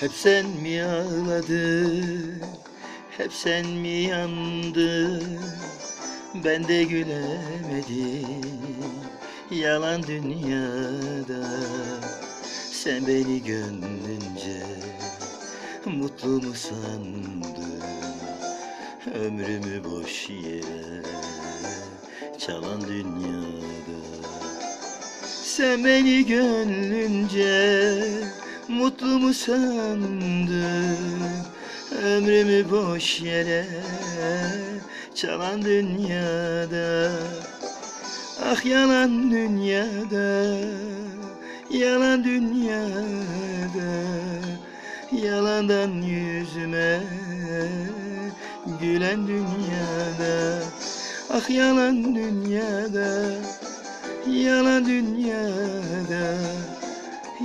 Hep sen mi ağladın? Hep sen mi yandın? Ben de gülemedim Yalan dünyada. Sen beni gönlünce Mutlu mu sandın? Ömrümü boş yere Çalan dünyada. Sen beni gönlünce Mutlu mu sandın Ömrümü boş yere Çalan dünyada. Ah yalan dünyada Yalan dünyada. Yalandan yüzüme Gülen dünyada. Ah yalan dünyada Yalan dünyada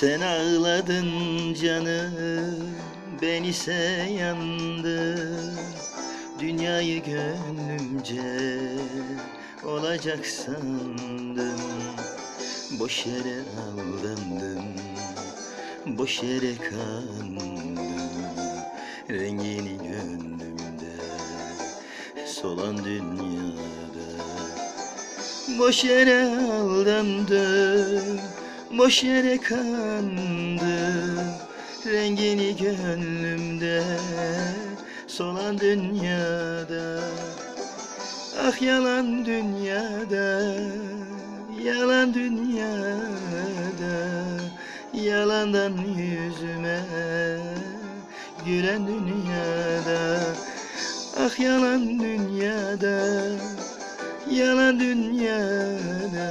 Sen ağladın canım Ben ise yandım. Dünyayı gönlümce Olacak sandım. Boş yere aldandım Boş yere kandım. Rengini gönlümde Solan dünyada. Boş yere aldandım Boş yere kandım Rengini gönlümde Solan dünyada. Ah yalan dünyada Yalan dünyada. Yalandan yüzüme Gülen dünyada. Ah yalan dünyada Yalan dünyada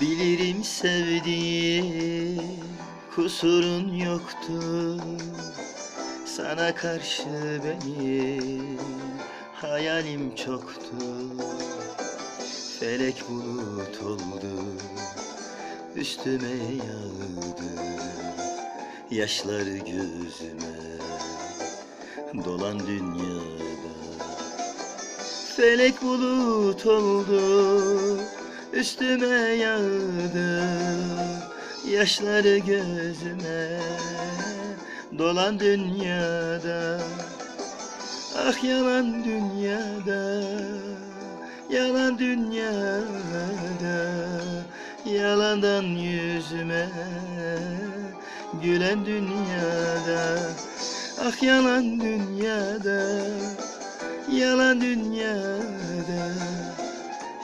Bilirim sevdiğim kusurun yoktu Sana karşı benim hayalim çoktu Felek bulut oldu üstüme yağdı. Yaşları gözüme dolan dünyada. Felek bulut oldu üstüme yağdı Yaşları gözüme dolan dünyada. Ah yalan dünyada Yalan dünyada Yalandan yüzüme Gülen dünyada. Ah yalan dünyada Yalan dünyada